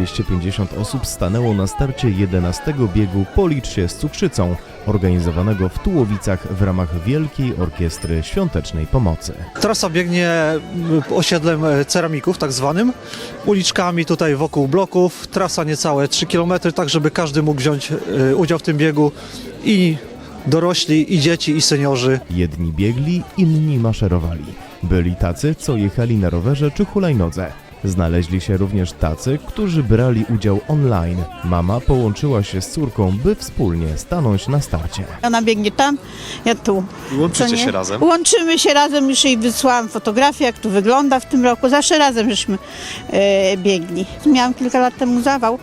250 osób stanęło na starcie 11 biegu Policz się z cukrzycą, organizowanego w Tułowicach w ramach Wielkiej Orkiestry Świątecznej Pomocy. Trasa biegnie y, osiedlem e, ceramików, tak zwanym, uliczkami tutaj wokół bloków. Trasa niecałe 3 km, tak żeby każdy mógł wziąć e, udział w tym biegu i dorośli, i dzieci, i seniorzy. Jedni biegli, inni maszerowali. Byli tacy, co jechali na rowerze czy hulajnodze. Znaleźli się również tacy, którzy brali udział online. Mama połączyła się z córką, by wspólnie stanąć na starcie. Ona biegnie tam, ja tu. Łączycie się razem? Łączymy się razem, już jej wysłałam fotografię, jak tu wygląda w tym roku. Zawsze razem żeśmy e, biegli. Miałam kilka lat temu zawał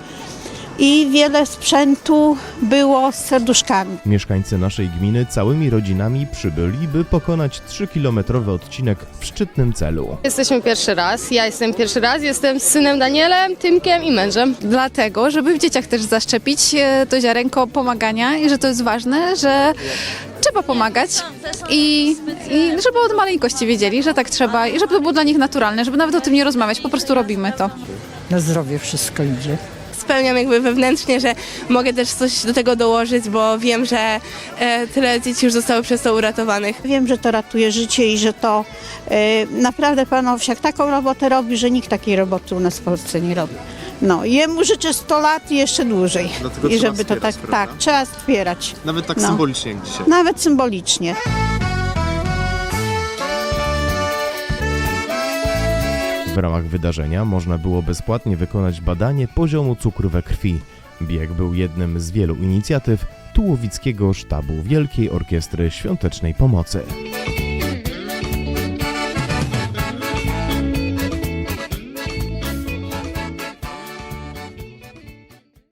i wiele sprzętu było z serduszkami. Mieszkańcy naszej gminy całymi rodzinami przybyli, by pokonać 3-kilometrowy odcinek w szczytnym celu. Jesteśmy pierwszy raz. Ja jestem pierwszy raz. Jestem z synem Danielem, Tymkiem i mężem. dlatego, żeby w dzieciach też zaszczepić e, to ziarenko pomagania i że to jest ważne, że trzeba pomagać i, i żeby od maleńkości wiedzieli, że tak trzeba i żeby to było dla nich naturalne, żeby nawet o tym nie rozmawiać, po prostu robimy to. Na zdrowie wszystko idzie. Spełniam jakby wewnętrznie, że mogę też coś do tego dołożyć, bo wiem, że e, tyle dzieci już zostało przez to uratowanych. Wiem, że to ratuje życie i że to e, naprawdę pan Owsiak taką robotę robi, że nikt takiej roboty u nas w Polsce nie robi. No, jemu życzę 100 lat i jeszcze dłużej. Dlatego I trzeba żeby to wspierać, tak, prawda? tak, trzeba wspierać. Nawet tak No. symbolicznie jak dzisiaj. Nawet symbolicznie. W ramach wydarzenia można było bezpłatnie wykonać badanie poziomu cukru we krwi. Bieg był jednym z wielu inicjatyw Tułowickiego Sztabu Wielkiej Orkiestry Świątecznej Pomocy.